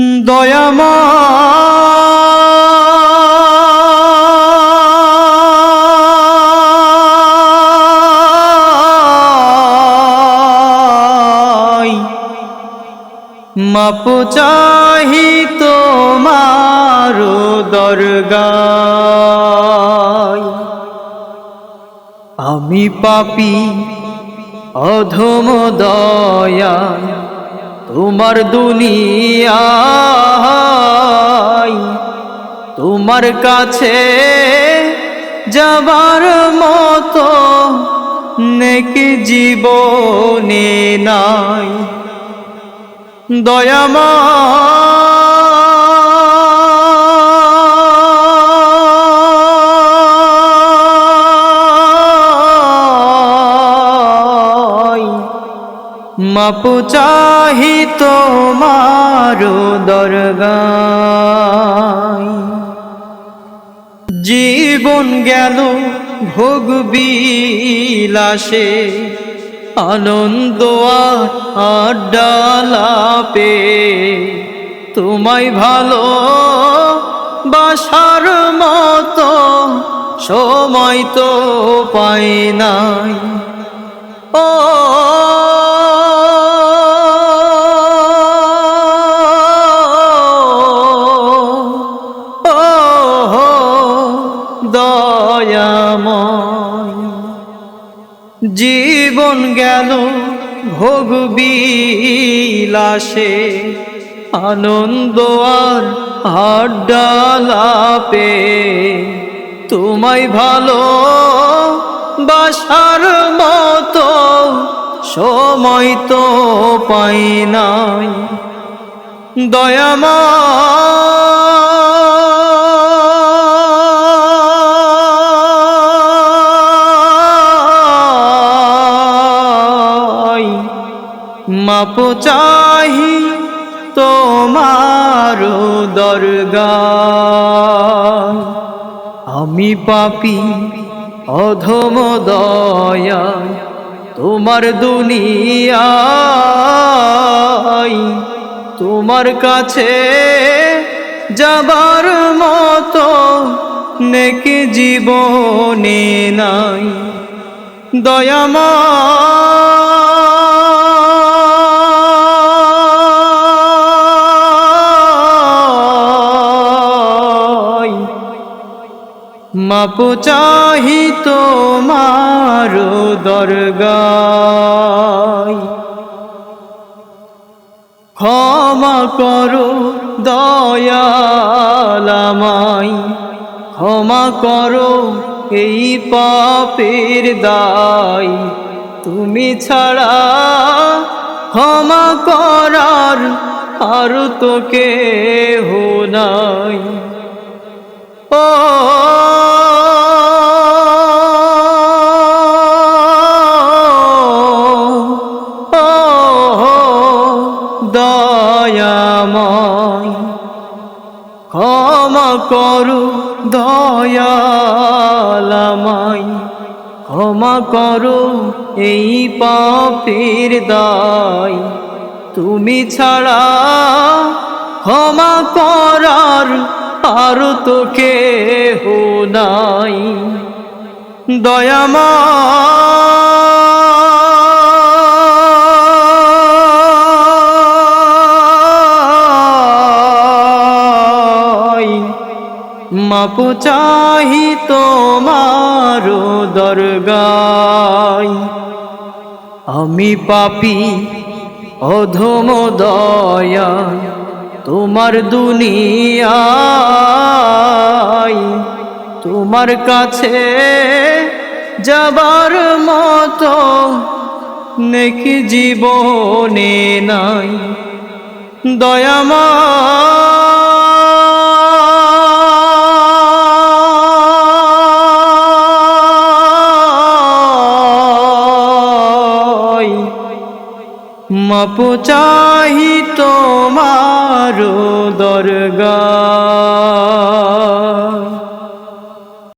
দয়াময়। মাপ চাহি তোমার দরগায়। আমি পাপি অধম দয়াল তোমার দুনিয়ায় তোমার কাছে যাবার মতো নেকি জীবনে নাই। দয়াময় মাপু চাহি তোমার দরগায়। জীবন গেল ভোগ বিলাসে, আনন্দ আর ডালাপে তোমায় ভালো বাসার মতো সময় তো পাই নাই। ও জীবন গেল ভোগ বিলাসে, আনন্দ আর আড্ডালাপে তোমায় ভালো বাসার মতো সময় তো পাই নাই। দয়াময় মাপ চাহি তোমার দরগা। আমি পাপি, অধম দয়া, তোমার দুনিয়ায়, তোমার কাছে যাবার মতো নেকি জীবনে নাই। দয়াময় মাপ চাহি তোমার দরগায়। ক্ষমা করো দয়ালামাই ক্ষমা করো এই পাপের দায়। তুমি ছাড়া ক্ষমা করার আর তো কেহ নাই। ও দয়াময়। ক্ষমা করু দয়ালামাই ক্ষমা করো এই পাপের দায়। তুমি ছাড়া ক্ষমা করার আর তো কেহ নাই। দয়াময় চাহি তোমার দরগায়। আমি পাপি, অধম দয়া, তোমার দুনিয়ায়। তোমার কাছে যাবার মতো নেকি জীবনে নাই। দয়াময় মাপ চাহি তোমার দরগা।